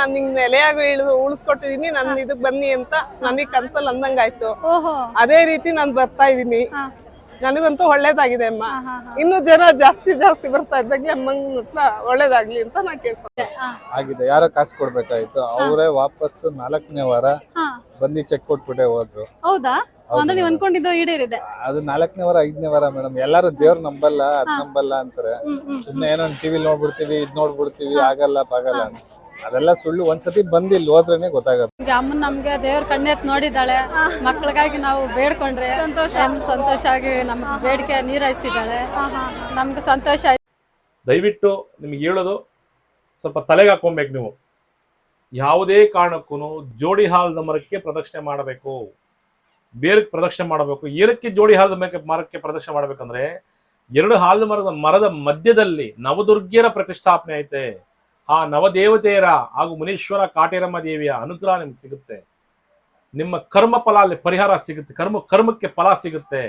ನಾನು ನಿಂಗ್ ನೆಲೆಯಾಗ ಇಳಿದು ಉಳಿಸ್ಕೊಟ್ಟಿದೀನಿ ನನ್ ಇದಕ್ ಬನ್ನಿ ಅಂತ ನನಗ್ ಕನ್ಸಲ್ ಅಂದಂಗಾಯ್ತು. ಓಹೋ. ಅದೇ ರೀತಿ ನಾನ್ ಬರ್ತಾ ಇದೀನಿ. ನನಗಂತೂ ಒಳ್ಳೇದಾಗಿದೆ ಅಮ್ಮ. ಇನ್ನು ಜನ ಜಾಸ್ತಿ ಜಾಸ್ತಿ ಬರ್ತಾ ಇದ್ದಂಗೆ ಅಮ್ಮಂಗ್ ಹತ್ರ ಒಳ್ಳೇದಾಗ್ಲಿ ಅಂತ ನಾ ಕೇಳ್ಕೊಂಡೆ ಆಗಿದೆ. ಯಾರೋ ಕಾಸು ಕೊಡ್ಬೇಕಾಯ್ತು. ಅವರೇ ವಾಪಸ್ ನಾಲ್ಕನೇ ವಾರ ಬಂದಿ ಚೆಕ್ ಕೊಟ್ಬಿಟ್ಟೆ ಹೋದ್ರು. ಹೌದಾ? ಅಂದ್ರೆ ನೀವು ಅನ್ಕೊಂಡಿದ್ದು ಈಡೇರಿದೆ. ಅದು ನಾಲ್ಕನೇ ವಾರ ಐದನೇ ವಾರ ಮೇಡಮ್. ಎಲ್ಲಾರು ದೇವ್ರ ನಂಬಲ್ಲ ಅದ್ ನಂಬಲ್ಲ ಅಂತಾರೆ. ಸುಮ್ನೆ ಏನೋ ಟಿವಿ ನೋಡ್ಬಿಡ್ತೀವಿ ಇದ್ ನೋಡ್ಬಿಡ್ತೀವಿ ಆಗಲ್ಲ ಪಾಗಲ್ಲ ಅಂತ. ಅದೆಲ್ಲ ಸುಳ್ಳು ಒಂದ್ಸತಿ ಬಂದು ಇಲ್ಲಿ ಹೋದ್ರೇನೆ ಗೊತ್ತಾಗತ್ತೆ. ಈಗ ಅಮ್ಮನ್ ನಮ್ಗೆ ದೇವ್ರ ಕಣ್ಣೆತ್ ನೋಡಿದ್ದಾಳೆ. ಮಕ್ಕಳಿಗಾಗಿ ನಾವು ಬೇಡ್ಕೊಂಡ್ರೆ ಸಂತೋಷ. ಸಂತೋಷ ಆಗಿ ನಮ್ ಬೇಡಿಕೆ ನೀರೈಸಿದ್ದಾಳೆ. ನಮ್ಗೆ ಸಂತೋಷ ಆಯ್ತು. ದಯವಿಟ್ಟು ನಿಮ್ಗೆ ಹೇಳೋದು ಸ್ವಲ್ಪ ತಲೆಗೆ ಹಾಕೊಬೇಕು ನೀವು. ಯಾವುದೇ ಕಾರಣಕ್ಕೂ ಜೋಡಿ ಹಾಲದ ಮರಕ್ಕೆ ಪ್ರದಕ್ಷಿಣೆ ಮಾಡಬೇಕು. ಬೇರೆ ಪ್ರದಕ್ಷಿಣೆ ಮಾಡಬೇಕು. ಏನಕ್ಕೆ ಜೋಡಿ ಹಾಲದ ಮರಕ್ಕೆ ಮರಕ್ಕೆ ಪ್ರದಕ್ಷಿಣೆ ಮಾಡಬೇಕಂದ್ರೆ ಎರಡು ಹಾಲದ ಮರದ ಮರದ ಮಧ್ಯದಲ್ಲಿ ನವದುರ್ಗಿಯರ ಪ್ರತಿಷ್ಠಾಪನೆ ಐತೆ. ಆ ನವದೇವತೆಯರ ಹಾಗೂ ಮುನೀಶ್ವರ ಕಾಟೇರಮ್ಮ ದೇವಿಯ ಅನುಗ್ರಹ ನಿಮ್ಗೆ ಸಿಗುತ್ತೆ. ನಿಮ್ಮ ಕರ್ಮ ಫಲ ಅಲ್ಲಿ ಪರಿಹಾರ ಸಿಗುತ್ತೆ. ಕರ್ಮ, ಕರ್ಮಕ್ಕೆ ಫಲ ಸಿಗುತ್ತೆ.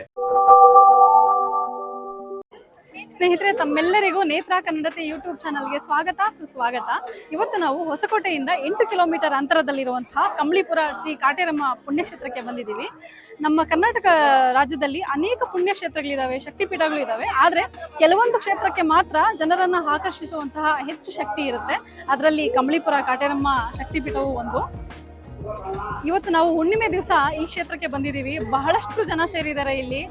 ಸ್ನೇಹಿತರೆ, ತಮ್ಮೆಲ್ಲರಿಗೂ ನೇತ್ರ ಕನ್ನಡತೆ ಯೂಟ್ಯೂಬ್ ಚಾನಲ್ಗೆ ಸ್ವಾಗತ, ಸುಸ್ವಾಗತ. ಇವತ್ತು ನಾವು ಹೊಸಕೋಟೆಯಿಂದ ಎಂಟು ಕಿಲೋಮೀಟರ್ ಅಂತರದಲ್ಲಿರುವಂತಹ ಕಂಬಳಿಪುರ ಶ್ರೀ ಕಾಟೇರಮ್ಮ ಪುಣ್ಯಕ್ಷೇತ್ರಕ್ಕೆ ಬಂದಿದ್ದೀವಿ. ನಮ್ಮ ಕರ್ನಾಟಕ ರಾಜ್ಯದಲ್ಲಿ ಅನೇಕ ಪುಣ್ಯಕ್ಷೇತ್ರಗಳಿದಾವೆ ಇದ್ದಾವೆ ಆದರೆ ಕೆಲವೊಂದು ಕ್ಷೇತ್ರಕ್ಕೆ ಮಾತ್ರ ಜನರನ್ನು ಆಕರ್ಷಿಸುವಂತಹ ಹೆಚ್ಚು ಶಕ್ತಿ ಇರುತ್ತೆ. ಅದರಲ್ಲಿ ಕಂಬಳಿಪುರ, ಕಾಟೇರಮ್ಮ ಶಕ್ತಿಪೀಠವು ಒಂದು. ಇವತ್ತು ನಾವು ಹುಣ್ಣಿಮೆ ದಿವಸ ಈ ಕ್ಷೇತ್ರಕ್ಕೆ ಬಂದಿದ್ದೀವಿ. ಬಹಳಷ್ಟು ಜನ ಸೇರಿದ್ದಾರೆ ಇಲ್ಲಿ.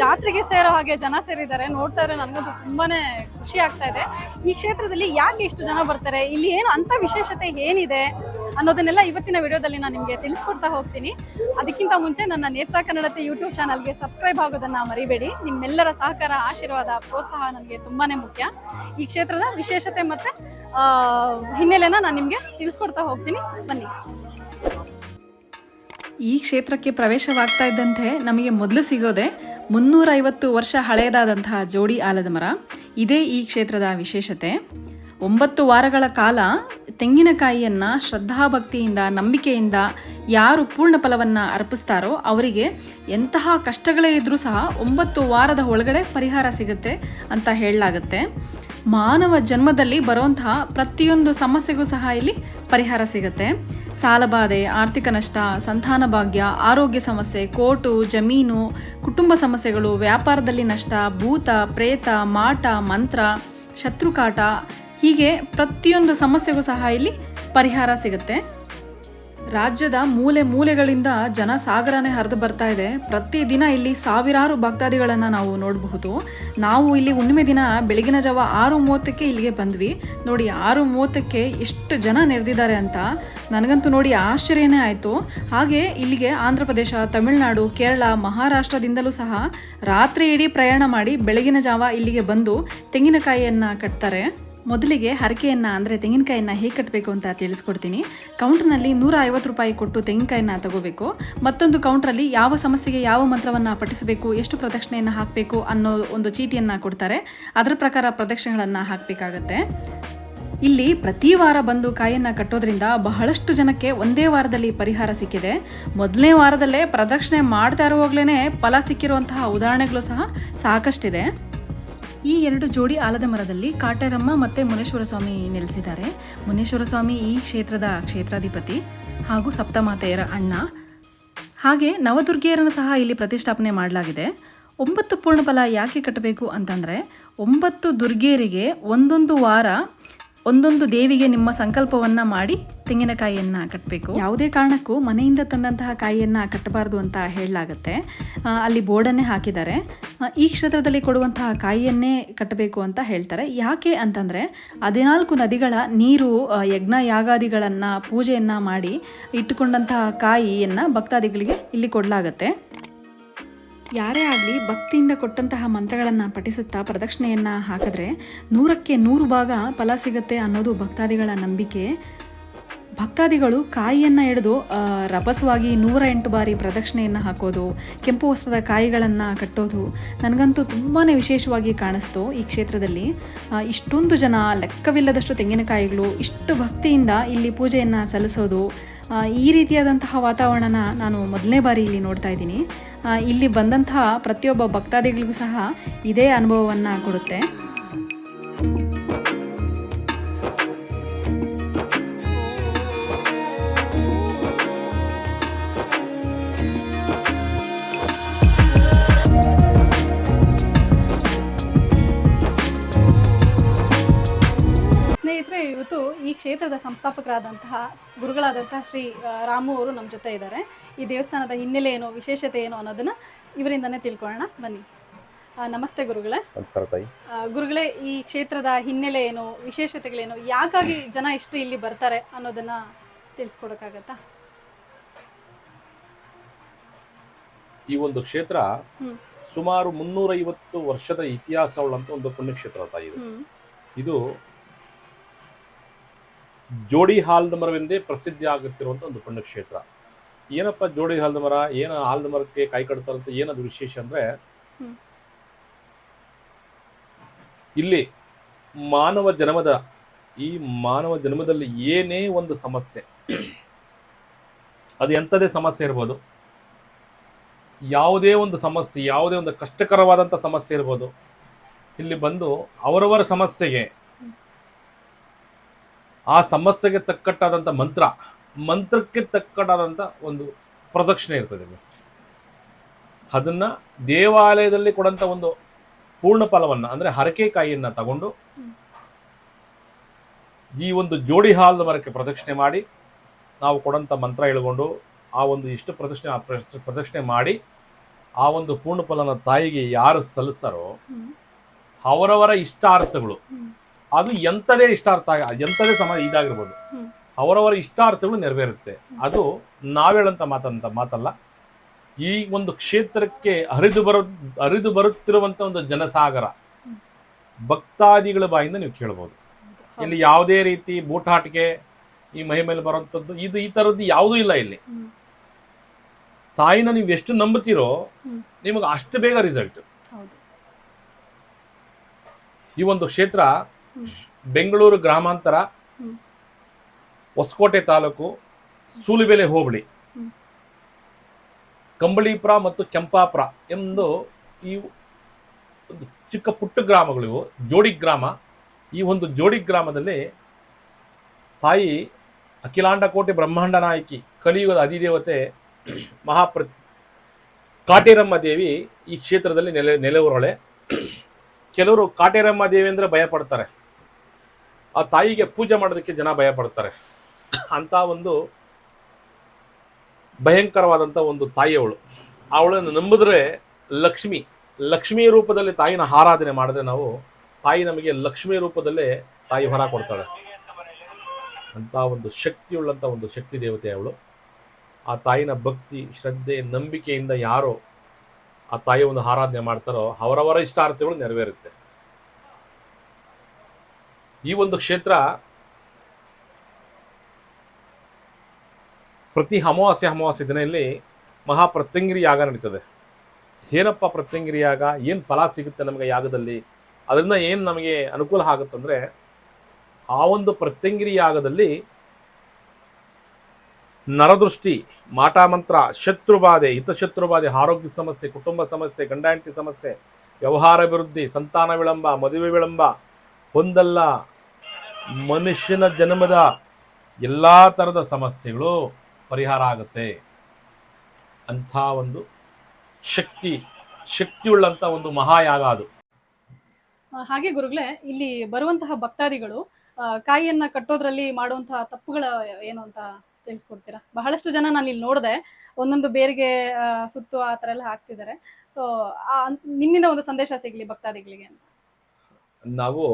ಜಾತ್ರೆಗೆ ಸೇರೋ ಹಾಗೆ ಜನ ಸೇರಿದ್ದಾರೆ. ನೋಡ್ತಾ ಇದ್ರೆ ನನಗಂತೂ ತುಂಬಾನೇ ಖುಷಿ ಆಗ್ತಾ ಇದೆ. ಈ ಕ್ಷೇತ್ರದಲ್ಲಿ ಯಾಕೆ ಇಷ್ಟು ಜನ ಬರ್ತಾರೆ? ಇಲ್ಲಿ ಏನು ಅಂಥ ವಿಶೇಷತೆ ಏನಿದೆ ಅನ್ನೋದನ್ನೆಲ್ಲ ಇವತ್ತಿನ ವಿಡಿಯೋದಲ್ಲಿ ನಾನು ನಿಮಗೆ ತಿಳಿಸ್ಕೊಡ್ತಾ ಹೋಗ್ತೀನಿ. ಅದಕ್ಕಿಂತ ಮುಂಚೆ ನನ್ನ ನೇತ್ರ ಕನ್ನಡತೆ ಯೂಟ್ಯೂಬ್ ಚಾನಲ್ಗೆ ಸಬ್ಸ್ಕ್ರೈಬ್ ಆಗೋದನ್ನು ಮರಿಬೇಡಿ. ನಿಮ್ಮೆಲ್ಲರ ಸಹಕಾರ, ಆಶೀರ್ವಾದ, ಪ್ರೋತ್ಸಾಹ ನನಗೆ ತುಂಬಾ ಮುಖ್ಯ. ಈ ಕ್ಷೇತ್ರದ ವಿಶೇಷತೆ ಮತ್ತು ಹಿನ್ನೆಲೆನ ನಾನು ನಿಮಗೆ ತಿಳಿಸ್ಕೊಡ್ತಾ ಹೋಗ್ತೀನಿ. ಬನ್ನಿ. ಈ ಕ್ಷೇತ್ರಕ್ಕೆ ಪ್ರವೇಶವಾಗ್ತಾ ಇದ್ದಂತೆ ನಮಗೆ ಮೊದಲು ಸಿಗೋದೆ ಮುನ್ನೂರೈವತ್ತು ವರ್ಷ ಹಳೆಯದಾದಂತಹ ಜೋಡಿ ಆಲದ ಮರ. ಇದೇ ಈ ಕ್ಷೇತ್ರದ ವಿಶೇಷತೆ. ಒಂಬತ್ತು ವಾರಗಳ ಕಾಲ ತೆಂಗಿನಕಾಯಿಯನ್ನು ಶ್ರದ್ಧಾಭಕ್ತಿಯಿಂದ, ನಂಬಿಕೆಯಿಂದ ಯಾರು ಪೂರ್ಣ ಫಲವನ್ನು ಅರ್ಪಿಸ್ತಾರೋ ಅವರಿಗೆ ಎಂತಹ ಕಷ್ಟಗಳೇ ಇದ್ದರೂ ಸಹ ಒಂಬತ್ತು ವಾರದ ಒಳಗಡೆ ಪರಿಹಾರ ಸಿಗುತ್ತೆ ಅಂತ ಹೇಳಲಾಗುತ್ತೆ. ಮಾನವ ಜನ್ಮದಲ್ಲಿ ಬರುವಂತಹ ಪ್ರತಿಯೊಂದು ಸಮಸ್ಯೆಗೂ ಸಹ ಇಲ್ಲಿ ಪರಿಹಾರ ಸಿಗುತ್ತೆ. ಸಾಲಬಾಧೆ ಆರ್ಥಿಕ ನಷ್ಟ, ಸಂತಾನ ಭಾಗ್ಯ, ಆರೋಗ್ಯ ಸಮಸ್ಯೆ, ಕೋರ್ಟು, ಜಮೀನು, ಕುಟುಂಬ ಸಮಸ್ಯೆಗಳು, ವ್ಯಾಪಾರದಲ್ಲಿ ನಷ್ಟ, ಭೂತ, ಪ್ರೇತ, ಮಾಟ, ಮಂತ್ರ, ಶತ್ರುಕಾಟ ಹೀಗೆ ಪ್ರತಿಯೊಂದು ಸಮಸ್ಯೆಗೂ ಸಹ ಇಲ್ಲಿ ಪರಿಹಾರ ಸಿಗುತ್ತೆ. ರಾಜ್ಯದ ಮೂಲೆ ಮೂಲೆಗಳಿಂದ ಜನ ಸಾಗರನೇ ಹರಿದು ಬರ್ತಾ ಇದೆ. ಪ್ರತಿದಿನ ಇಲ್ಲಿ ಸಾವಿರಾರು ಭಕ್ತಾದಿಗಳನ್ನು ನಾವು ನೋಡಬಹುದು. ನಾವು ಇಲ್ಲಿ ಹುಣ್ಣಿಮೆ ದಿನ ಬೆಳಗಿನ ಜಾವ ಆರು ಮೂವತ್ತಕ್ಕೆ ಇಲ್ಲಿಗೆ ಬಂದ್ವಿ. ನೋಡಿ, ಆರು ಮೂವತ್ತಕ್ಕೆ ಎಷ್ಟು ಜನ ನೆರೆದಿದ್ದಾರೆ ಅಂತ ನನಗಂತೂ ನೋಡಿ ಆಶ್ಚರ್ಯನೇ ಆಯಿತು. ಹಾಗೆ ಇಲ್ಲಿಗೆ ಆಂಧ್ರ ಪ್ರದೇಶ, ತಮಿಳುನಾಡು, ಕೇರಳ, ಮಹಾರಾಷ್ಟ್ರದಿಂದಲೂ ಸಹ ರಾತ್ರಿ ಇಡೀ ಪ್ರಯಾಣ ಮಾಡಿ ಬೆಳಗಿನ ಜಾವ ಇಲ್ಲಿಗೆ ಬಂದು ತೆಂಗಿನಕಾಯಿಯನ್ನು ಕಟ್ತಾರೆ. ಮೊದಲಿಗೆ ಹರಕೆಯನ್ನು, ಅಂದರೆ ತೆಂಗಿನಕಾಯಿನ ಹೇಗೆ ಕಟ್ಟಬೇಕು ಅಂತ ತಿಳಿಸ್ಕೊಡ್ತೀನಿ. ಕೌಂಟ್ರ್ನಲ್ಲಿ ನೂರ ಐವತ್ತು ರೂಪಾಯಿ ಕೊಟ್ಟು ತೆಂಗಿನಕಾಯಿನ ತಗೋಬೇಕು. ಮತ್ತೊಂದು ಕೌಂಟ್ರಲ್ಲಿ ಯಾವ ಸಮಸ್ಯೆಗೆ ಯಾವ ಮಂತ್ರವನ್ನು ಪಠಿಸಬೇಕು, ಎಷ್ಟು ಪ್ರದಕ್ಷಿಣೆಯನ್ನು ಹಾಕಬೇಕು ಅನ್ನೋ ಒಂದು ಚೀಟಿಯನ್ನು ಕೊಡ್ತಾರೆ. ಅದರ ಪ್ರಕಾರ ಪ್ರದಕ್ಷಿಣೆಗಳನ್ನು ಹಾಕಬೇಕಾಗತ್ತೆ. ಇಲ್ಲಿ ಪ್ರತಿ ವಾರ ಬಂದು ಕಾಯನ್ನು ಕಟ್ಟೋದ್ರಿಂದ ಬಹಳಷ್ಟು ಜನಕ್ಕೆ ಒಂದೇ ವಾರದಲ್ಲಿ ಪರಿಹಾರ ಸಿಕ್ಕಿದೆ. ಮೊದಲನೇ ವಾರದಲ್ಲೇ ಪ್ರದಕ್ಷಿಣೆ ಮಾಡ್ತಾ ಇರುವಾಗಲೇ ಫಲ ಸಿಕ್ಕಿರುವಂತಹ ಉದಾಹರಣೆಗಳು ಸಹ ಸಾಕಷ್ಟಿದೆ. ಈ ಎರಡು ಜೋಡಿ ಆಲದ ಮರದಲ್ಲಿ ಕಾಟರಮ್ಮ ಮತ್ತು ಮುನೇಶ್ವರ ಸ್ವಾಮಿ ನೆಲೆಸಿದ್ದಾರೆ. ಮುನೇಶ್ವರ ಸ್ವಾಮಿ ಈ ಕ್ಷೇತ್ರದ ಕ್ಷೇತ್ರಾಧಿಪತಿ ಹಾಗೂ ಸಪ್ತಮಾತೆಯರ ಅಣ್ಣ. ಹಾಗೆ ನವದುರ್ಗಿಯರನ್ನು ಸಹ ಇಲ್ಲಿ ಪ್ರತಿಷ್ಠಾಪನೆ ಮಾಡಲಾಗಿದೆ. ಒಂಬತ್ತು ಪೂರ್ಣಫಲ ಯಾಕೆ ಕಟ್ಟಬೇಕು ಅಂತಂದರೆ, ಒಂಬತ್ತು ದುರ್ಗಿಯರಿಗೆ ಒಂದೊಂದು ವಾರ, ಒಂದೊಂದು ದೇವಿಗೆ ನಿಮ್ಮ ಸಂಕಲ್ಪವನ್ನು ಮಾಡಿ ತೆಂಗಿನಕಾಯಿಯನ್ನು ಕಟ್ಟಬೇಕು ಯಾವುದೇ ಕಾರಣಕ್ಕೂ ಮನೆಯಿಂದ ತಂದಂತಹ ಕಾಯಿಯನ್ನು ಕಟ್ಟಬಾರ್ದು ಅಂತ ಹೇಳಲಾಗುತ್ತೆ. ಅಲ್ಲಿ ಬೋರ್ಡನ್ನೇ ಹಾಕಿದ್ದಾರೆ. ಈ ಕ್ಷೇತ್ರದಲ್ಲಿ ಕೊಡುವಂತಹ ಕಾಯಿಯನ್ನೇ ಕಟ್ಟಬೇಕು ಅಂತ ಹೇಳ್ತಾರೆ. ಯಾಕೆ ಅಂತಂದರೆ, ಹದಿನಾಲ್ಕು ನದಿಗಳ ನೀರು ಯಜ್ಞ ಯಾಗಾದಿಗಳನ್ನು ಪೂಜೆಯನ್ನು ಮಾಡಿ ಇಟ್ಟುಕೊಂಡಂತಹ ಕಾಯಿಯನ್ನು ಭಕ್ತಾದಿಗಳಿಗೆ ಇಲ್ಲಿ ಕೊಡಲಾಗತ್ತೆ. ಯಾರೇ ಆಗಲಿ ಭಕ್ತಿಯಿಂದ ಕೊಟ್ಟಂತಹ ಮಂತ್ರಗಳನ್ನು ಪಠಿಸುತ್ತಾ ಪ್ರದಕ್ಷಿಣೆಯನ್ನು ಹಾಕಿದ್ರೆ ನೂರಕ್ಕೆ ನೂರು ಭಾಗ ಫಲ ಸಿಗುತ್ತೆ ಅನ್ನೋದು ಭಕ್ತಾದಿಗಳ ನಂಬಿಕೆ. ಭಕ್ತಾದಿಗಳು ಕಾಯಿಯನ್ನು ಆ, ರಭಸವಾಗಿ ನೂರ ಎಂಟು ಬಾರಿ ಪ್ರದಕ್ಷಿಣೆಯನ್ನು ಹಾಕೋದು ಕೆಂಪು ವಸ್ತ್ರದ ಕಾಯಿಗಳನ್ನು ಕಟ್ಟೋದು ನನಗಂತೂ ತುಂಬಾ ವಿಶೇಷವಾಗಿ ಕಾಣಿಸ್ತು ಈ ಕ್ಷೇತ್ರದಲ್ಲಿ. ಇಷ್ಟೊಂದು ಜನ ಲೆಕ್ಕವಿಲ್ಲದಷ್ಟು ತೆಂಗಿನಕಾಯಿಗಳು ಇಷ್ಟು ಭಕ್ತಿಯಿಂದ ಇಲ್ಲಿ ಪೂಜೆಯನ್ನು ಸಲ್ಲಿಸೋದು ಈ ರೀತಿಯಾದಂತಹ ವಾತಾವರಣನ ನಾನು ಮೊದಲನೇ ಬಾರಿ ಇಲ್ಲಿ ನೋಡ್ತಾ ಇದ್ದೀನಿ. ಇಲ್ಲಿ ಬಂದಂತಹ ಪ್ರತಿಯೊಬ್ಬ ಭಕ್ತಾದಿಗಳಿಗೂ ಸಹ ಇದೇ ಅನುಭವವನ್ನು ಕೊಡುತ್ತೆ. ಕ್ಷೇತ್ರದ ಸಂಸ್ಥಾಪಕರಾದಂತಹ ಗುರುಗಳಾದಂತಹ ಶ್ರೀ ರಾಮು ಅವರು ನಮ್ಮ ಜೊತೆ ಇದ್ದಾರೆ. ಈ ದೇವಸ್ಥಾನದ ಹಿನ್ನೆಲೆ ಏನು ವಿಶೇಷತೆ ಏನು ಅನ್ನೋದನ್ನ ಇವರಿಂದನೇ ತಿಳ್ಕೊಳ್ಳೋಣ. ಬನ್ನಿ. ನಮಸ್ತೆ ಗುರುಗಳೇ. ನಮಸ್ಕಾರ ತಾಯಿ. ಗುರುಗಳೇ ಈ ಕ್ಷೇತ್ರದ ಹಿನ್ನೆಲೆ ಏನು ವಿಶೇಷತೆಗಳೇನು ಯಾಕಾಗಿ ಜನ ಇಷ್ಟು ಇಲ್ಲಿ ಬರ್ತಾರೆ ಅನ್ನೋದನ್ನ ತಿಳಿಸ್ಕೊಡಕ್ಕಾಗತ್ತಾ? ಈ ಒಂದು ಕ್ಷೇತ್ರ ಸುಮಾರು ಮುನ್ನೂರೈವತ್ತು ವರ್ಷದ ಇತಿಹಾಸವುಳ್ಳಂತ ಒಂದು ಪುಣ್ಯಕ್ಷೇತ್ರ ತಾಯಿ ಇದು ಜೋಡಿ ಹಾಲ್ದ ಮರವೆಂದೇ ಪ್ರಸಿದ್ಧಿ ಆಗುತ್ತಿರುವಂತ ಒಂದು ಪುಣ್ಯಕ್ಷೇತ್ರ. ಏನಪ್ಪ ಜೋಡಿ ಹಾಲ್ದ ಮರ? ಏನ ಹಾಲ್ದ ಮರಕ್ಕೆ ಕೈ ಕಟ್ತಾರಂತ ಏನದು ವಿಶೇಷ ಅಂದ್ರೆ? ಇಲ್ಲಿ ಮಾನವ ಜನ್ಮದ ಈ ಮಾನವ ಜನ್ಮದಲ್ಲಿ ಏನೇ ಒಂದು ಸಮಸ್ಯೆ ಅದು ಎಂಥದೇ ಸಮಸ್ಯೆ ಇರ್ಬೋದು. ಯಾವುದೇ ಒಂದು ಸಮಸ್ಯೆ ಯಾವುದೇ ಒಂದು ಕಷ್ಟಕರವಾದಂಥ ಸಮಸ್ಯೆ ಇರ್ಬೋದು. ಇಲ್ಲಿ ಬಂದು ಅವರವರ ಸಮಸ್ಯೆಗೆ ಆ ಸಮಸ್ಯೆಗೆ ತಕ್ಕಟ್ಟಾದಂಥ ಮಂತ್ರ ಮಂತ್ರಕ್ಕೆ ತಕ್ಕಟ್ಟಾದಂಥ ಒಂದು ಪ್ರದಕ್ಷಿಣೆ ಇರ್ತದೆ. ಅದನ್ನ ದೇವಾಲಯದಲ್ಲಿ ಕೊಡಂಥ ಒಂದು ಪೂರ್ಣ ಫಲವನ್ನು ಅಂದ್ರೆ ಹರಕೆ ಕಾಯಿಯನ್ನ ತಗೊಂಡು ಈ ಒಂದು ಜೋಡಿ ಹಾಲದ ಮರಕ್ಕೆ ಪ್ರದಕ್ಷಿಣೆ ಮಾಡಿ ನಾವು ಕೊಡಂಥ ಮಂತ್ರ ಹೇಳ್ಕೊಂಡು ಆ ಒಂದು ಇಷ್ಟು ಪ್ರದಕ್ಷಿಣೆ ಆ ಪ್ರದಕ್ಷಿಣೆ- ಮಾಡಿ ಆ ಒಂದು ಪೂರ್ಣ ಫಲನ ತಾಯಿಗೆ ಯಾರು ಸಲ್ಲಿಸ್ತಾರೋ ಅವರವರ ಇಷ್ಟಾರ್ಥಗಳು. ಅದು ಎಂಥದೇ ಇಷ್ಟಾರ್ಥ ಆಗ- ಎಂಥದೇ ಸಮಾಜ ಇದಾಗಿರ್ಬೋದು. ಅವರವರ ಇಷ್ಟಾರ್ಥಗಳು ನೆರವೇರುತ್ತೆ. ಅದು ನಾವೇಳಂತ ಮಾತಂತ ಮಾತಲ್ಲ. ಈ ಒಂದು ಕ್ಷೇತ್ರಕ್ಕೆ ಹರಿದು ಬರು ಹರಿದು ಬರುತ್ತಿರುವಂತ ಒಂದು ಜನಸಾಗರ ಭಕ್ತಾದಿಗಳ ಬಾಯಿಂದ ನೀವು ಕೇಳ್ಬೋದು. ಇಲ್ಲಿ ಯಾವುದೇ ರೀತಿ ಬೂಟಾಟಿಕೆ ಈ ಮೈ ಮೇಲೆ ಬರುವಂಥದ್ದು ಇದು ಈ ಥರದ್ದು ಯಾವುದೂ ಇಲ್ಲ ಇಲ್ಲಿ. ತಾಯಿನ ನೀವು ಎಷ್ಟು ನಂಬುತ್ತೀರೋ ನಿಮಗೆ ಅಷ್ಟು ಬೇಗ ರಿಸಲ್ಟ್ ಈ ಒಂದು ಕ್ಷೇತ್ರ. ಬೆಂಗಳೂರು ಗ್ರಾಮಾಂತರ. ಹೊಸಕೋಟೆ ತಾಲೂಕು ಸೂಲಿಬೆಲೆ ಹೋಬಳಿ. ಕಂಬಳಿಪುರ ಮತ್ತು ಕೆಂಪಾಪುರ ಎಂದು ಈ ಒಂದು ಚಿಕ್ಕ ಪುಟ್ಟ ಗ್ರಾಮಗಳಿವು ಜೋಡಿ ಗ್ರಾಮ. ಈ ಒಂದು ಜೋಡಿ ಗ್ರಾಮದಲ್ಲಿ ತಾಯಿ ಅಖಿಲಾಂಡ ಕೋಟೆ ಬ್ರಹ್ಮಾಂಡ ನಾಯಕಿ ಕಲಿಯುಗದ ಅಧಿದೇವತೆ ಮಹಾಪ್ರ ಕಾಟೇರಮ್ಮ ದೇವಿ ಈ ಕ್ಷೇತ್ರದಲ್ಲಿ ನೆಲೆ ನೆಲೆವರೊಳೆ ಕೆಲವರು ಕಾಟೇರಮ್ಮ ದೇವಿ ಅಂದರೆ ಭಯ ಪಡ್ತಾರೆ ಆ ತಾಯಿಗೆ ಪೂಜೆ ಮಾಡೋದಕ್ಕೆ ಜನ ಭಯ ಪಡ್ತಾರೆ. ಅಂತ ಒಂದು ಭಯಂಕರವಾದಂಥ ಒಂದು ತಾಯಿ ಅವಳು. ಅವಳನ್ನು ನಂಬಿದ್ರೆ ಲಕ್ಷ್ಮಿ ಲಕ್ಷ್ಮಿ ರೂಪದಲ್ಲಿ ತಾಯಿನ ಆರಾಧನೆ ಮಾಡಿದ್ರೆ ನಾವು ತಾಯಿ ನಮಗೆ ಲಕ್ಷ್ಮಿ ರೂಪದಲ್ಲೇ ತಾಯಿ ಹೊರ ಕೊಡ್ತಾಳೆ. ಅಂತ ಒಂದು ಶಕ್ತಿಯುಳ್ಳಂಥ ಒಂದು ಶಕ್ತಿ ದೇವತೆ ಅವಳು. ಆ ತಾಯಿನ ಭಕ್ತಿ, ಶ್ರದ್ಧೆ, ನಂಬಿಕೆಯಿಂದ ಯಾರು ಆ ತಾಯಿಯ ಒಂದು ಆರಾಧನೆ ಮಾಡ್ತಾರೋ ಅವರವರ ಇಷ್ಟಾರ್ಥಗಳು ನೆರವೇರುತ್ತೆ. ಈ ಒಂದು ಕ್ಷೇತ್ರ ಪ್ರತಿ ಅಮಾವಾಸ್ಯ ಅಮಾವಾಸ್ಯ ದಿನ ಇಲ್ಲಿ ಮಹಾಪ್ರತ್ಯಂಗಿರಿ ಯಾಗ ನಡೀತದೆ. ಏನಪ್ಪ ಪ್ರತ್ಯಂಗಿರಿ ಯಾಗ? ಏನು ಫಲ ಸಿಗುತ್ತೆ ನಮಗೆ ಯಾಗದಲ್ಲಿ? ಅದರಿಂದ ಏನು ನಮಗೆ ಅನುಕೂಲ ಆಗುತ್ತಂದರೆ, ಆ ಒಂದು ಪ್ರತ್ಯಂಗಿರಿ ಯಾಗದಲ್ಲಿ ನರದೃಷ್ಟಿ ಮಾಟಾಮಂತ್ರ ಶತ್ರುಬಾಧೆ, ಹಿತಶತ್ರುಬಾಧೆ, ಆರೋಗ್ಯ ಸಮಸ್ಯೆ, ಕುಟುಂಬ ಸಮಸ್ಯೆ ಗಂಡ ಹೆಂಡತಿ ಸಮಸ್ಯೆ, ವ್ಯವಹಾರ ಅಭಿವೃದ್ಧಿ, ಸಂತಾನ ವಿಳಂಬ, ಮದುವೆ ವಿಳಂಬ ಹೊಂದಲ್ಲ ಮನುಷ್ಯನ ಜನ್ಮದ ಎಲ್ಲ ಥರದ ಸಮಸ್ಯೆಗಳು ಪರಿಹಾರ ಆಗುತ್ತೆ. ಅಂಥ ಒಂದು ಶಕ್ತಿ ಶಕ್ತಿಯುಳ್ಳಂಥ ಒಂದು ಮಹಾಯಾಗ ಅದು. ಹಾಗೆ ಗುರುಗಳೇ ಇಲ್ಲಿ ಬರುವಂತಹ ಭಕ್ತಾದಿಗಳು ಕಾಯಿಯನ್ನ ಕಟ್ಟೋದ್ರಲ್ಲಿ ಮಾಡುವಂತಹ ತಪ್ಪುಗಳ ಏನು ಅಂತ ತಿಳಿಸ್ಕೊಡ್ತೀರಾ? ಬಹಳಷ್ಟು ಜನ ನಾನು ಇಲ್ಲಿ ನೋಡಿದೆ ಒಂದೊಂದು ಬೇರಿಗೆ ಸುತ್ತು ಆ ಥರ ಎಲ್ಲ ಹಾಕ್ತಿದ್ದಾರೆ. ಸೊ ನಿನ್ನಿಂದ ಒಂದು ಸಂದೇಶ ಸಿಗ್ಲಿ ಭಕ್ತಾದಿಗಳಿಗೆ ಅಂತ. ನಾವು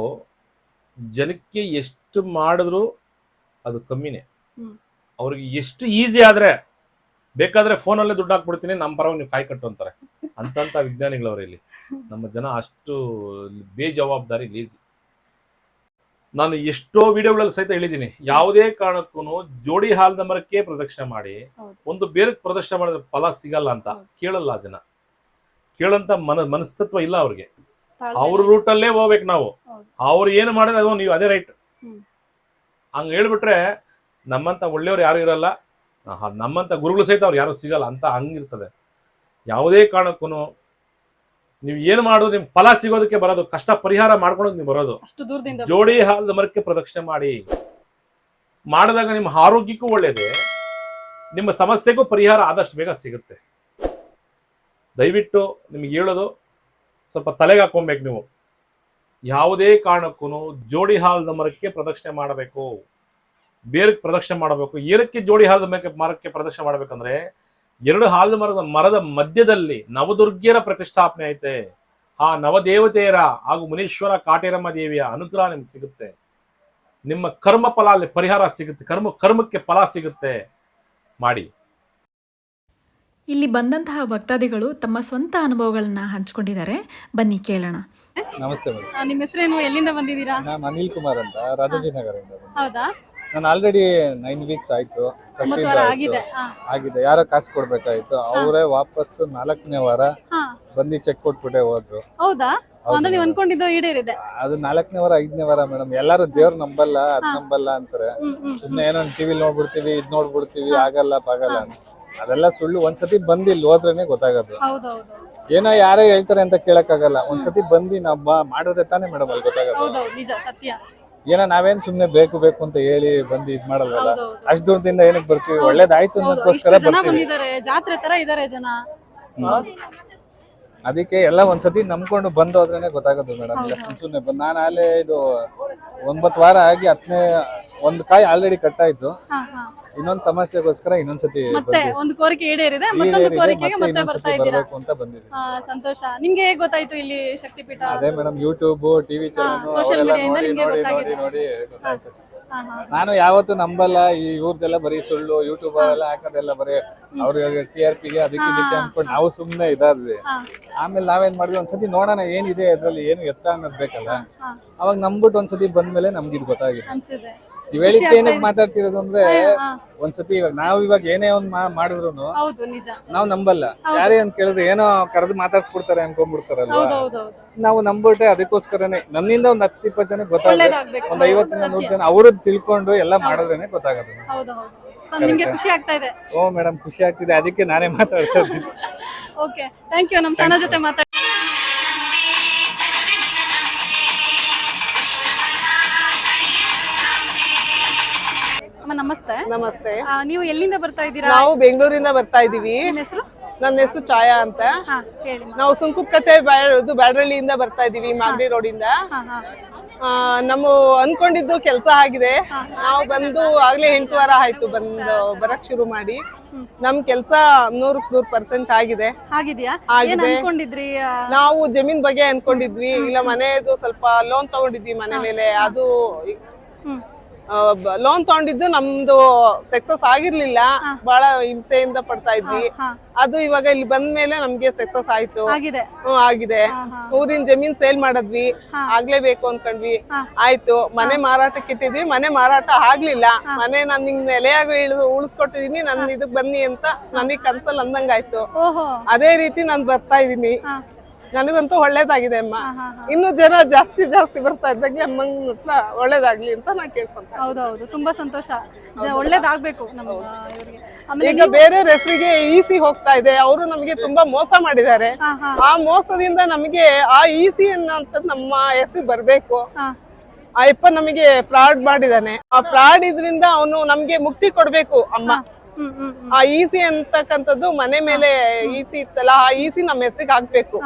ಜನಕ್ಕೆ ಎಷ್ಟು ಮಾಡಿದ್ರು ಅದು ಕಮ್ಮಿನೇ. ಅವ್ರಿಗೆ ಎಷ್ಟು ಈಸಿ ಆದ್ರೆ ಬೇಕಾದ್ರೆ ಫೋನಲ್ಲೇ ದುಡ್ಡು ಹಾಕ್ಬಿಡ್ತೀನಿ ನಮ್ಮ ಪರವಾಗಿ ನೀವು ಕಾಯಿ ಕಟ್ಟು ಅಂತಾರೆ. ಅಂತಂತ ವಿಜ್ಞಾನಿಗಳು ಇಲ್ಲಿ. ನಮ್ಮ ಜನ ಅಷ್ಟು ಬೇಜವಾಬ್ದಾರಿ ಲೇಜಿ ನಾನು ಎಷ್ಟೋ ವಿಡಿಯೋಗಳಲ್ಲಿ ಸಹಿತ ಹೇಳಿದ್ದೀನಿ. ಯಾವುದೇ ಕಾರಣಕ್ಕೂ ಜೋಡಿ ಹಾಲ್ದ ಮರಕ್ಕೆ ಪ್ರದಕ್ಷಿಣೆ ಮಾಡಿ ಒಂದು ಬೇರೆ ಪ್ರದರ್ಶನ ಮಾಡಿದ್ರೆ ಫಲ ಸಿಗಲ್ಲ ಅಂತ. ಕೇಳಲ್ಲ ಜನ. ಕೇಳಂತ ಮನ ಮನಸ್ತತ್ವ ಇಲ್ಲ ಅವ್ರಿಗೆ. ಅವ್ರ ರೂಟಲ್ಲೇ ಹೋಗ್ಬೇಕು ನಾವು. ಅವ್ರು ಏನು ಮಾಡಿದ್ರೆ ಅದು ನೀವು ಅದೇ ರೈಟ್. ಹಂಗ ಹೇಳ್ಬಿಟ್ರೆ ನಮ್ಮಂತ ಒಳ್ಳೆಯವ್ರು ಯಾರು ಇರಲ್ಲ. ನಮ್ಮಂತ ಗುರುಗಳು ಸಹಿತ ಅವ್ರು ಯಾರು ಸಿಗಲ್ಲ ಅಂತ ಹಂಗಿರ್ತದೆ. ಯಾವುದೇ ಕಾರಣಕ್ಕೂ ನೀವು ಏನು ಮಾಡೋದು ನಿಮ್ ಫಲ ಸಿಗೋದಕ್ಕೆ ಬರೋದು ಕಷ್ಟ ಪರಿಹಾರ ಮಾಡ್ಕೊಳೋದು ನೀವು ಬರೋದು. ಜೋಡಿ ಹಾಲದ ಮರಕ್ಕೆ ಪ್ರದಕ್ಷಿಣೆ ಮಾಡಿ. ಮಾಡಿದಾಗ ನಿಮ್ಮ ಆರೋಗ್ಯಕ್ಕೂ ಒಳ್ಳೇದೇ ನಿಮ್ಮ ಸಮಸ್ಯೆಗೂ ಪರಿಹಾರ ಆದಷ್ಟು ಬೇಗ ಸಿಗುತ್ತೆ. ದಯವಿಟ್ಟು ನಿಮ್ಗೆ ಹೇಳೋದು ಸ್ವಲ್ಪ ತಲೆಗೆ ಹಾಕೊಬೇಕು ನೀವು. ಯಾವುದೇ ಕಾರಣಕ್ಕೂ ಜೋಡಿ ಹಾಲದ ಮರಕ್ಕೆ ಪ್ರದಕ್ಷಿಣೆ ಮಾಡಬೇಕು. ಬೇರೆ ಪ್ರದಕ್ಷಿಣೆ ಮಾಡಬೇಕು. ಏನಕ್ಕೆ ಜೋಡಿ ಹಾಲದ ಮರಕ್ಕೆ ಮರಕ್ಕೆ ಪ್ರದಕ್ಷಿಣೆ ಮಾಡಬೇಕಂದ್ರೆ ಎರಡು ಹಾಲದ ಮರದ ಮರದ ಮಧ್ಯದಲ್ಲಿ ನವದುರ್ಗಿಯರ ಪ್ರತಿಷ್ಠಾಪನೆ ಐತೆ. ಆ ನವದೇವತೆಯರ ಹಾಗೂ ಮುನೀಶ್ವರ ಕಾಟೇರಮ್ಮ ದೇವಿಯ ಅನುಗ್ರಹ ನಿಮ್ಗೆ ಸಿಗುತ್ತೆ. ನಿಮ್ಮ ಕರ್ಮ ಫಲ ಅಲ್ಲಿ ಪರಿಹಾರ ಸಿಗುತ್ತೆ. ಕರ್ಮ, ಕರ್ಮಕ್ಕೆ ಫಲ ಸಿಗುತ್ತೆ. ಮಾಡಿ. ಇಲ್ಲಿ ಬಂದಂತಹ ಭಕ್ತಾದಿಗಳು ತಮ್ಮ ಸ್ವಂತ ಅನುಭವಗಳನ್ನ ಹಂಚ್ಕೊಂಡಿದ್ದಾರೆ. ಬನ್ನಿ ಕೇಳೋಣ. ನಮಸ್ತೆ ಮೇಡಮ್. ನಿಮ್ಮ ಹೆಸರೇನು? ಎಲ್ಲಿಂದ ಬಂದಿದ್ದೀರಾ? ನಾನು ಅನಿಲ್ ಕುಮಾರ್ ಅಂತ ರಾಜಾಜಿನಗರದಿಂದ ಬಂದೆ. ಹೌದಾ? ನಾನು ಆಲ್ರೆಡಿ ನೈನ್ ವೀಕ್ಸ್ ಆಯ್ತು ಒಂಬತ್ತು ಕಟ್ಟಿದ್ದು ವಾರ ಆಯ್ತು. ಆಗಿದೆ. ಹಾ ಆಗಿದೆ. ಯಾರೋ ಕಾಸು ಕೊಡ್ಬೇಕಾಯ್ತು. ಅವರೇ ವಾಪಸ್ ನಾಲ್ಕನೇ ವಾರ ಹಾ. ಬಂದು ಚೆಕ್ ಕೊಟ್ಬಿಟ್ಟೆ ಹೋದ್ರು. ಹೌದಾ? ಹೌದು ಅಂದ್ರೆ ನೀವು madam. ಅನ್ಕೊಂಡಿದ್ದು ಈಡೇರಿದೆ. ಅದು ನಾಲ್ಕನೇ ವಾರ ಐದನೇ ವಾರ ಮೇಡಮ್. ಎಲ್ಲಾರು ದೇವ್ರ ನಂಬಲ್ಲ ಅದ್ ನಂಬಲ್ಲ ಅಂತಾರೆ. ಸುಮ್ನೆ ಏನೋ ಟಿವಿ ನೋಡ್ಬಿಡ್ತೀವಿ ಇದ್ ನೋಡ್ಬಿಡ್ತೀವಿ ಆಗಲ್ಲ ಪಾಗಲ್ಲ ಅಂತ. ಅದೆಲ್ಲ ಸುಳ್ಳು ಒಂದ್ಸತಿ ಬಂದು ಇಲ್ಲಿ ಹೋದ್ರೇನೆ ಗೊತ್ತಾಗೋದು. ಹೌದೌದು. ಏನೋ ಯಾರೇ ಹೇಳ್ತಾರೆ ಅಂತ ಕೇಳಕ್ಕಾಗಲ್ಲ. ಒಂದ್ಸತಿ ಬಂದಿ ನಾವ್ ಮಾಡಿದ್ರೆ ತಾನೇ ಮೇಡಮ್ ಅಲ್ಲಿ ಗೊತ್ತಾಗೋದು. ಹೌದೌದು ನಿಜ ಸತ್ಯ. ಏನೋ ನಾವೇನ್ ಸುಮ್ನೆ ಬೇಕು ಬೇಕು ಅಂತ ಹೇಳಿ ಬಂದು ಇದ್ ಮಾಡಲ್ವಲ್ಲ. ಅಷ್ಟ್ ದೂರದಿಂದ ಏನಕ್ಕೆ ಬರ್ತೀವಿ? ಒಳ್ಳೇದಾಯ್ತು ಅನ್ನೋದಕ್ಕೋಸ್ಕರ ಜನ ಬರ್ತೀವಿ. ಬಂದಿದ್ದಾರೆ ಜಾತ್ರೆ ತರ ಇದಾರೆ ಜನ. ಅದಕ್ಕೆ ಎಲ್ಲ ಒಂದ್ಸತಿ ನಂಬ್ಕೊಂಡು ಬಂದು ಹೋದ್ರೇನೆ ಗೊತ್ತಾಗೋದು ಮೇಡಮ್. ಸುಮ್ಮನೆ ಬಂದು ನಾನು ಅಲ್ಲೇ ಇದು ಒಂಬತ್ತು ವಾರ ಆಗಿ ಹತ್ತನೇ ಒಂದ್ ಕಾಯಿ ಆಲ್ರೆಡಿ ಕಟ್ಟಾಯ್ತು ಹಾ ಹಾ. ಇನ್ನೊಂದ್ ಸಮಸ್ಯೆಗೋಸ್ಕರ ಇನ್ನೊಂದ್ಸತಿ ಮತ್ತೆ ಒಂದು ಕೋರಿಕೆ ಈಡೇರಿದೆ ಮತ್ತೊಂದು ಕೋರಿಕೆಗೆ ಮತ್ತೆ ಮತ್ತೆ ಬರ್ತಾ ಇನ್ನೊಂದ್ಸತಿ ಇದ್ದೀರಾ? ಬರ್ಬೇಕು ಅಂತ ಬಂದಿದ್ದೀನಿ ಸಂತೋಷ. ನಿಮ್ಗೆ ಹೇಗ್ ಗೊತ್ತಾಯ್ತು ಇಲ್ಲಿ ಶಕ್ತಿಪೀಠ? ಅದೇ madam YouTube TV channel social ಅವರೆಲ್ಲ media ಇಂದ ನೋಡಿ ನಿಮ್ಗೆ ನೋಡಿ ನೋಡಿ ನೋಡಿ ಗೊತ್ತಾಯ್ತು. ಹಾ ಹಾ ನಾನು ಯಾವತ್ತು ನಂಬಲ್ಲ ಈ ಊರ್ದೆಲ್ಲ ಬರೀ ಸುಳ್ಳು ಯೂಟ್ಯೂಬ್ ಎಲ್ಲ ಹಾಕೋದೆಲ್ಲ ಬರೀ ಅವ್ರಿಗೆ ಟಿ ಆರ್ ಪಿಗೆ ಅದಕ್ಕೆ ಇದಕ್ಕೆ ಅನ್ಕೊಂಡು ನಾವು ಸುಮ್ಮನೆ ಇದಾದ್ವಿ. ಆಮೇಲೆ ನಾವೇನ್ ಮಾಡಿದ್ವಿ ಒಂದ್ಸತಿ ನೋಡೋಣ ಏನಿದೆ ಅದ್ರಲ್ಲಿ ಏನು ಎತ್ತ ಅನ್ನೋದು ಬೇಕಲ್ಲ. ಅವಾಗ ನಂಬಿಟ್ಟು ಒಂದ್ಸತಿ ಬಂದ್ಮೇಲೆ ನಮ್ಗೆ ಇದು ಗೊತ್ತಾಗಿದೆ. ಇವ್ ನೀವ್ ಹೇಳಿದ್ಕೆ ಏನಕ್ಕೆ ಮಾತಾಡ್ತಿರೋದು ಅಂದ್ರೆ ಒಂದ್ಸತಿ ಇವಾಗ ನಾವು ಇವಾಗ ಏನೇ ಒಂದ್ ಮಾಡಿದ್ರು ನಾವು ನಂಬಲ್ಲ. ಯಾರೇ ಅಂತ ಕೇಳಿದ್ರೆ ಏನೋ ಕರೆದು ಮಾತಾಡ್ಸ್ಬಿಡ್ತಾರೆ ಅನ್ಕೊಂಡ್ಬಿಡ್ತಾರಲ್ವಾ? ನಾವು ನಂಬಿಟ್ಟೆ ಅದಕ್ಕೋಸ್ಕರನೇ. ನನ್ನಿಂದ ಒಂದ್ ಹತ್ತು ಇಪ್ಪತ್ತು ಜನ ಗೊತ್ತಾಗ ಒಳ್ಳೇದಾಗ್ಬೇಕು. ಒಂದ್ ಐವತ್ತಿನ ನೂರು ಜನ ಅವರು ತಿಳ್ಕೊಂಡು ಎಲ್ಲ ಮಾಡಿದ್ರೇನೆ ಹೌದು. ಸೊ ನಿಮಗೆ ಖುಷಿ ಆಗ್ತಾ ಇದೆ? ಓ ಮೇಡಮ್ ಖುಷಿ ಆಗ್ತಿದೆ. ಅದಕ್ಕೆ ನಾನೇ ಮಾತಾಡ್ತಾ ಇದ್ದೀನಿ. ಓಕೆ ಥ್ಯಾಂಕ್ ಯು ನಮ್ಮ ಚಾನಲ್ ಜೊತೆ ಮಾತಾಡಿ ಅಮ್ಮ ನಮಸ್ತೆ. ನಮಸ್ತೆ. ಆ, ನೀವು ಎಲ್ಲಿಂದ ಬರ್ತಾ ಇದ್ದೀರಾ? ನಾವು ಬೆಂಗಳೂರಿಂದ ಬರ್ತಾ ಇದೀವಿ ನಿಮ್ಮ ಹೆಸರು? ನನ್ನ ಹೆಸರು ಛಾಯಾ ಅಂತ. ಹಾ ಹೇಳಿ ನಾವು ಸುಂಕುತ್ಕಟ್ಟೆ ಬ್ಯಾ- ಇದು ಬ್ಯಾಡ್ರಳ್ಳಿಯಿಂದ ಬರ್ತಾ ಇದೀವಿ ಮಾಗಡಿ ರೋಡಿಂದ. ಹಾ ಹಾ. ನಮ್ಮ ಅನ್ಕೊಂಡಿದ್ದು ಕೆಲಸ ಆಗಿದೆ. ನಾವು ಬಂದು ಆಗ್ಲೇ ಎಂಟು ವಾರ ಆಯ್ತು ಬಂದು ಬರಕ್ ಶುರು ಮಾಡಿ. ನಮ್ ಕೆಲಸ ನೂರಕ್ ನೂರ್ ಪರ್ಸೆಂಟ್ ಆಗಿದೆ. ಆಗಿದ್ಯಾ? ಏನ್ ಆಗಿದೆ. ಅನ್ಕೊಂಡಿದ್ರಿ? ನಾವು ಜಮೀನ್ ಬಗ್ಗೆ ಅನ್ಕೊಂಡಿದ್ವಿ. ಇಲ್ಲ ಮನೆದು ಸ್ವಲ್ಪ ಲೋನ್ ತಗೊಂಡಿದ್ವಿ ಮನೆ ಮೇಲೆ. ಅದು ಲೋನ್ ತಗೊಂಡಿದ್ದು ನಮ್ದು ಸಕ್ಸಸ್ ಆಗಿರ್ಲಿಲ್ಲ. ಬಹಳ ಹಿಂಸೆಯಿಂದ ಪಡ್ತಾ ಇದ್ವಿ. ಅದು ಇವಾಗ ಇಲ್ಲಿ ಬಂದ ಮೇಲೆ ನಮ್ಗೆ ಸಕ್ಸಸ್ ಆಯ್ತು. ಆಗಿದೆ. ಹ್ಮ್ ಆಗಿದೆ. ಊರಿನ ಜಮೀನ್ ಸೇಲ್ ಮಾಡಿದ್ವಿ. ಆಗ್ಲೇಬೇಕು ಅನ್ಕೊಂಡ್ವಿ. ಆಯ್ತು. ಮನೆ ಮಾರಾಟಕ್ಕೆ ಇಟ್ಟಿದ್ವಿ. ಮನೆ ಮಾರಾಟ ಆಗ್ಲಿಲ್ಲ. ಮನೆ ನಾನ್ ನಿಂಗ್ ನೆಲೆಯಾಗ ಇಳಿದು ಉಳಿಸ್ಕೊಟ್ಟಿದೀನಿ. ನನ್ ಇದಕ್ ಬನ್ನಿ ಅಂತ ನನಗ್ ಕನ್ಸಲ್ ಅಂದಂಗಾಯ್ತು. ಅದೇ ರೀತಿ ನಾನ್ ಬರ್ತಾ ಇದೀನಿ ನನಗಂತೂ ಒಳ್ಳೇದಾಗಿದೆ ಅಮ್ಮ. ಇನ್ನು ಜನ ಜಾಸ್ತಿ ಜಾಸ್ತಿ ಬರ್ತಾ ಇದ್ದಂಗೆ ಅಮ್ಮನ ಹತ್ರ ಒಳ್ಳೇದಾಗ್ಲಿ ಅಂತ ನಾ ಕೇಳ್ಕೊಂತ ಹೌದೌದು ತುಂಬಾ ಸಂತೋಷ. ಒಳ್ಳೇದಾಗ್ಬೇಕು ನಮ್ಮ ಇವರಿಗೆ. ಆಮೇಲೆ ಈಗ ಬೇರೆ ಹೆಸರಿಗೆ ಈಸಿ ಹೋಗ್ತಾ ಇದೆ. ಅವರು ನಮಗೆ ತುಂಬಾ ಮೋಸ ಮಾಡಿದ್ದಾರೆ. ಆ ಮೋಸದಿಂದ ನಮಗೆ ಆ ಈಸಿ ಅನ್ನೋಂಥದ್ದು ನಮ್ಮ ಹೆಸರು ಬರ್ಬೇಕು. ಅಯ್ಯಪ್ಪ ಆ ನಮಗೆ ಫ್ರಾಡ್ ಮಾಡಿದಾನೆ ಆ ಫ್ರಾಡ್ ಇದ್ರಿಂದ ಅವನು ನಮ್ಗೆ ಮುಕ್ತಿ ಕೊಡ್ಬೇಕು ಅಮ್ಮ. ಆ ಈಸಿ ಅಂತಕ್ಕಂಥದ್ದು ಮನೆ ಮೇಲೆ ಈಸಿ ಇತ್ತಲ್ಲ ಆ ಈಸಿ ನಮ್ಮ ಹೆಸರಿಗೆ ಹಾಕ್ಬೇಕು.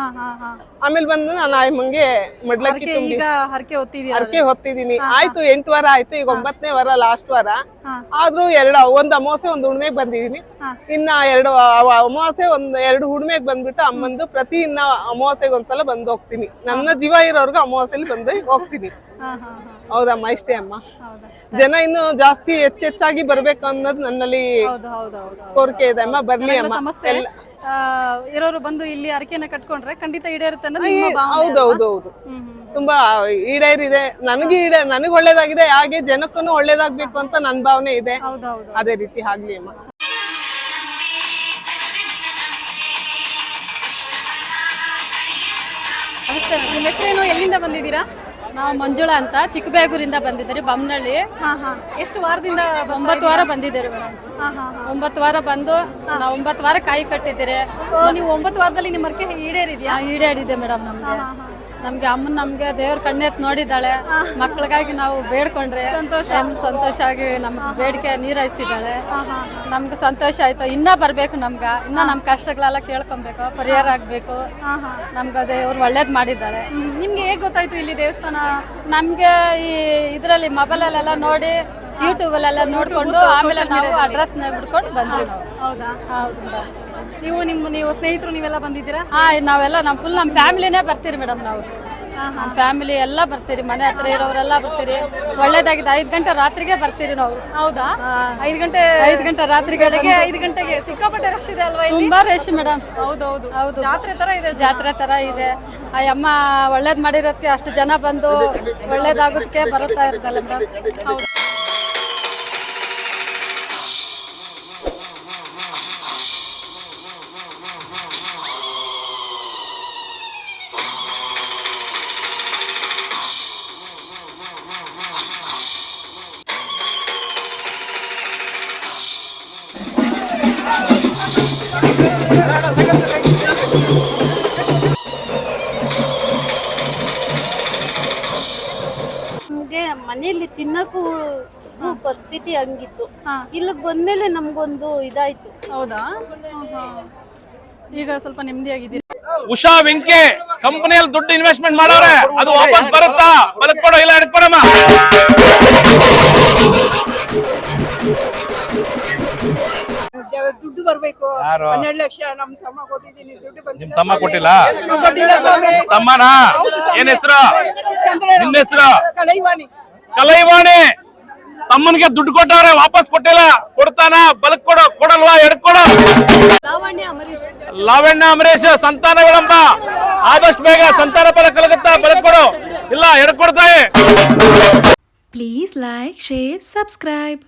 ಆಮೇಲೆ ಬಂದು ನಾನು ಆಯಮ್ಮಂಗೆ ಮಡ್ಲಕ್ಕಿ ಹರಕೆ ತುಂಬಿ ಹರಕೆ ಅರ್ಕೆ ಹೊತ್ತಿದೀನಿ. ಆಯ್ತು ಎಂಟು ವಾರ ಆಯ್ತು ಈಗ ಒಂಬತ್ತನೇ ವಾರ ಲಾಸ್ಟ್ ವಾರ. ಆದ್ರೂ ಎರಡು ಒಂದ್ ಅಮಾವಾಸ್ಯೆ ಒಂದ್ ಹುಣ್ಮೆಗ್ ಬಂದಿದೀನಿ. ಇನ್ನ ಎರಡು ಅಮಾವಾಸ್ಯ ಒಂದ್ ಎರಡು ಹುಣ್ಮೆಗ್ ಬಂದ್ಬಿಟ್ಟು ಅಮ್ಮಂದು ಪ್ರತಿ ಇನ್ನ ಅಮಾವಾಸ್ಯೆಗೆ ಒಂದ್ಸಲ ಬಂದು ಹೋಗ್ತೀನಿ. ನನ್ನ ಜೀವ ಇರೋರ್ಗು ಅಮಾವಾಸ್ಯೆಲಿ ಬಂದು ಹೋಗ್ತೀನಿ. ಹೌದಮ್ಮ ಇಷ್ಟೇ ಅಮ್ಮ? ಜನ ಇನ್ನು ಜಾಸ್ತಿ ಹೆಚ್ಚೆಚ್ಚಾಗಿ ಬರ್ಬೇಕು ಅನ್ನೋದು ನನ್ನಲ್ಲಿ ಹೌದು ಹೌದು ಹೌದು ಕೋರಿಕೆ ಇದೆ ಅಮ್ಮ. ಬರ್ಲಿ ಅಮ್ಮ. ಸಮಸ್ಯೆ ಎಲ್ಲ ಆ, ಇರೋರು ಬಂದು ಇಲ್ಲಿ ಅರಕೆನ ಕಟ್ಕೊಂಡ್ರೆ ಖಂಡಿತ ಈಡೇರುತ್ತೆ ಅನ್ನೋದು ನಿಮ್ಮ ಭಾವನೆ ಹೌದು ಹೌದು ಹೌದು. ಹ್ಮ್ ಹ್ಮ್ ತುಂಬಾ ಈಡೇರಿದೆ. ನನಗೆ ಈಡೇ ನನಗೆ ಒಳ್ಳೇದಾಗಿದೆ ಹಾಗೆ ಜನಕ್ಕೂ ಒಳ್ಳೇದಾಗ್ಬೇಕು ಅಂತ ನನ್ ಭಾವನೆ ಇದೆ. ಹೌದು ಹೌದು. ಅದೇ ರೀತಿ ಆಗ್ಲಿ ಅಮ್ಮ. ನಮಸ್ತೆ ನಿಮ್ಮ ಹೆಸರೇನು? ಎಲ್ಲಿಂದ ಬಂದಿದ್ದೀರಾ? ನಾವು ಮಂಜುಳಾ ಅಂತ ಚಿಕ್ಕಬೇಗೂರಿಂದ ಬಂದಿದ್ದೀರಿ ಬೊಮ್ಮನಹಳ್ಳಿ ಹಾ ಹಾ. ಎಷ್ಟು ವಾರದಿಂದ ಬರ್ತಾ ಒಂಬತ್ತು ವಾರ ಬಂದಿದ್ದೀರಿ ಮೇಡಮ್. ಹಾ ಹಾ ಹಾ. ಒಂಬತ್ತು ವಾರ ಬಂದು ನಾವು ಒಂಬತ್ತು ವಾರ ಕಾಯಿ ಕಟ್ಟಿದ್ದೀರಿ. ಓ, ನೀವು ಒಂಬತ್ತು ವಾರದಲ್ಲಿ ನಿಮ್ಮ ಅರ್ಕೆ ಈಡೇರಿದ್ಯಾ? ಆ, ಈಡೇರಿದೆ ಮೇಡಮ್ ನಮ್ಗೆ. ನಮ್ಗೆ ಅಮ್ಮನ್ ನಮ್ಗೆ ದೇವ್ರ ಕಣ್ಣೆತ್ ನೋಡಿದ್ದಾಳೆ. ಮಕ್ಳಿಗಾಗಿ ನಾವು ಬೇಡ್ಕೊಂಡ್ರೆ ಏನ್ ಸಂತೋಷ ಆಗಿ ನಮ್ ಬೇಡಿಕೆ ನೀರೈಸಿದ್ದಾಳೆ ನಮ್ಗೆ ಸಂತೋಷ ಆಯ್ತು. ಇನ್ನ ಬರ್ಬೇಕು ನಮ್ಗ. ಇನ್ನ ನಮ್ ಕಷ್ಟಗಳೆಲ್ಲ ಕೇಳ್ಕೊಬೇಕು. ಪರಿಹಾರ ಆಗ್ಬೇಕು. ನಮ್ಗೆ ದೇವ್ರು ಒಳ್ಳೇದ್ ಮಾಡಿದ್ದಾಳೆ. ನಿಮ್ಗೆ ಹೇಗ್ ಗೊತ್ತಾಯ್ತು ಇಲ್ಲಿ ದೇವಸ್ಥಾನ? ನಮ್ಗೆ ಈ ಇದ್ರಲ್ಲಿ ಮೊಬೈಲಲ್ಲೆಲ್ಲ ನೋಡಿ ಯೂಟ್ಯೂಬ್ ಅಲ್ಲೆಲ್ಲ ನೋಡ್ಕೊಂಡು ಆಮೇಲೆ ನಾವು ಅಡ್ರೆಸ್ ಹುಡ್ಕೊಂಡು ಬಂದ್ವಿ ನಾವು. ಹೌದಾ? ಹೌದು. ನೀವು ನಿಮ್ಮ ನೀವು ಸ್ನೇಹಿತರು ನೀವೆಲ್ಲ ಬಂದಿದ್ದೀರಾ? ಹಾ ನಾವೆಲ್ಲ ನಮ್ಮ ಫುಲ್ ನಮ್ಮ ಫ್ಯಾಮಿಲಿನೇ ಬರ್ತೀರಿ ಮೇಡಮ್ ನಾವು. ನಮ್ಮ ಫ್ಯಾಮಿಲಿ ಎಲ್ಲ ಬರ್ತೀರಿ ಮನೆ ಹತ್ರ ಇರೋರೆಲ್ಲ ಬರ್ತೀರಿ. ಒಳ್ಳೇದಾಗಿದೆ ಐದು ಗಂಟೆ ರಾತ್ರಿಗೆ ಬರ್ತೀರಿ ನಾವು. ಹೌದಾ. ಐದು ಗಂಟೆ ಐದು ಗಂಟೆ ರಾತ್ರಿ ಬೆಳಗ್ಗೆ ಐದು ಗಂಟೆಗೆ. ಸಿಕ್ಕಾಪಟ್ಟೆ ರಶ್ ಇದೆ ಅಲ್ವಾ ಇಲ್ಲಿ? ತುಂಬಾ ರಶ್ ಮೇಡಮ್. ಹೌದೌದು. ಹೌದು. ಜಾತ್ರೆ ತರ ಇದೆ ಜಾತ್ರೆ ತರ ಇದೆ. ಆ ಅಮ್ಮ ಒಳ್ಳೇದ್ ಮಾಡಿರೋದಕ್ಕೆ ಅಷ್ಟು ಜನ ಬಂದು ಒಳ್ಳೇದಾಗೋದಕ್ಕೆ ಬರುತ್ತಾ ಇರ್ತಲ್ಲ ಮೇಡಮ್ ಪರಿಸ್ಥಿತಿ ಹಂಗಿತ್ತು. ಹಾ. ಇಲ್ಲಿಗೆ ಬಂದ್ಮೇಲೆ ನಮ್ಗೊಂದು ಇದಾಯ್ತು. ಹೌದಾ? ಈಗ ಸ್ವಲ್ಪ ನೆಮ್ಮದಿಯಾಗಿದ್ದೀರಿ. ಉಷಾ ವೆಂಕೆ ಕಂಪನಿಯಲ್ಲಿ ದುಡ್ಡು ಇನ್ವೆಸ್ಟ್ಮೆಂಟ್ ಮಾಡವ್ರೆ ಅದು ವಾಪಸ್ ಬರುತ್ತಾ? ಬಲಕ್ ಕೊಡು ಇಲ್ಲ ಹಿಡ್ಕೊಡಮ್ಮ ದುಡ್ಡು ಬರ್ಬೇಕು. ಯಾರು? ಹನ್ನೆರಡು ಲಕ್ಷ ನಮ್ ತಮ್ಮ ಕೊಟ್ಟಿದ್ದೀನಿ. ದುಡ್ಡು ನಿಮ್ ತಮ್ಮ ಕೊಟ್ಟಿಲ್ಲ? ಕೊಟ್ಟಿಲ್ಲ ಸ್ವಾಮಿ. ತಮ್ಮನಾ? ಏನ್ ಹೆಸರು? ಹೆಸರು? ಕಲೈವಾಣಿ ಕಲೈವಾಣಿ ತಮ್ಮನ್ಗೆ ದುಡ್ಡು ಕೊಟ್ಟವ್ರೆ ವಾಪಸ್ ಕೊಟ್ಟಿಲ್ಲ. ಕೊಡ್ತಾನ ಬಲಕ್ ಕೊಡು ಕೊಡಲ್ವಾ ಎಡ್ಕೊಡು ಲಾವಣ್ಯ ಅಮರೀಶ್. ಲಾವಣ್ಯ ಅಮರೇಶ್ ಸಂತಾನ ವಿಳಂಬ. ಆದಷ್ಟು ಬೇಗ ಸಂತಾನ ಪರ ಕಲಗುತ್ತಾ ಬಲಕ್ ಕೊಡು. ಇಲ್ಲ ಎಡ್ಕೊಡ್ತಾಯಿ ಪ್ಲೀಸ್ ಲೈಕ್ ಶೇರ್ ಸಬ್ಸ್ಕ್ರೈಬ್